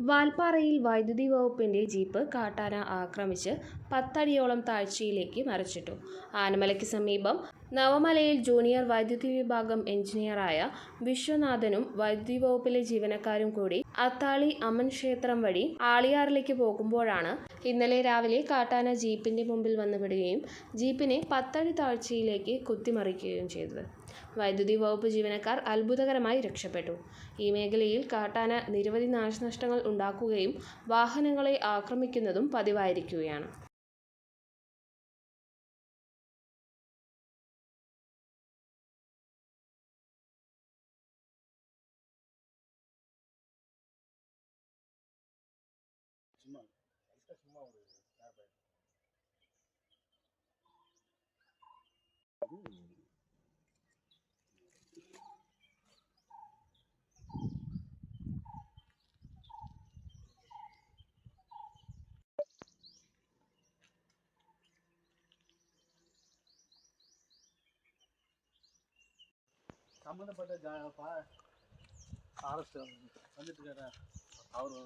വാൽപ്പാറയിൽ വൈദ്യുതി വകുപ്പിന്റെ ജീപ്പ് കാട്ടാന ആക്രമിച്ച് പത്തടിയോളം താഴ്ചയിലേക്ക് മറിച്ചിട്ടു. ആനമലയ്ക്ക് സമീപം നവമലയിൽ ജൂനിയർ വൈദ്യുതി വിഭാഗം എഞ്ചിനീയറായ വിശ്വനാഥനും വൈദ്യുതി വകുപ്പിലെ ജീവനക്കാരും കൂടി അത്താളി അമൻ ക്ഷേത്രം വഴി ആളിയാറിലേക്ക് പോകുമ്പോഴാണ് ഇന്നലെ രാവിലെ കാട്ടാന ജീപ്പിന്റെ മുമ്പിൽ വന്നുവിടുകയും ജീപ്പിനെ പത്തടി താഴ്ചയിലേക്ക് കുത്തിമറിക്കുകയും ചെയ്തത്. വൈദ്യുതി വകുപ്പ് ജീവനക്കാർ അത്ഭുതകരമായി രക്ഷപ്പെട്ടു ഈ മേഖലയിൽ കാട്ടാന നിരവധി നാശനഷ്ടങ്ങൾ ഉണ്ടാക്കുകയും വാഹനങ്ങളെ ആക്രമിക്കുന്നതും പതിവായിരിക്കുകയാണ് சும்மா லைட்டாக சும்மா ஒரு சம்மந்தப்பட்ட ஜா பா ஃபாரஸ்ட் வந்துட்டு இருக்காரு? அவர்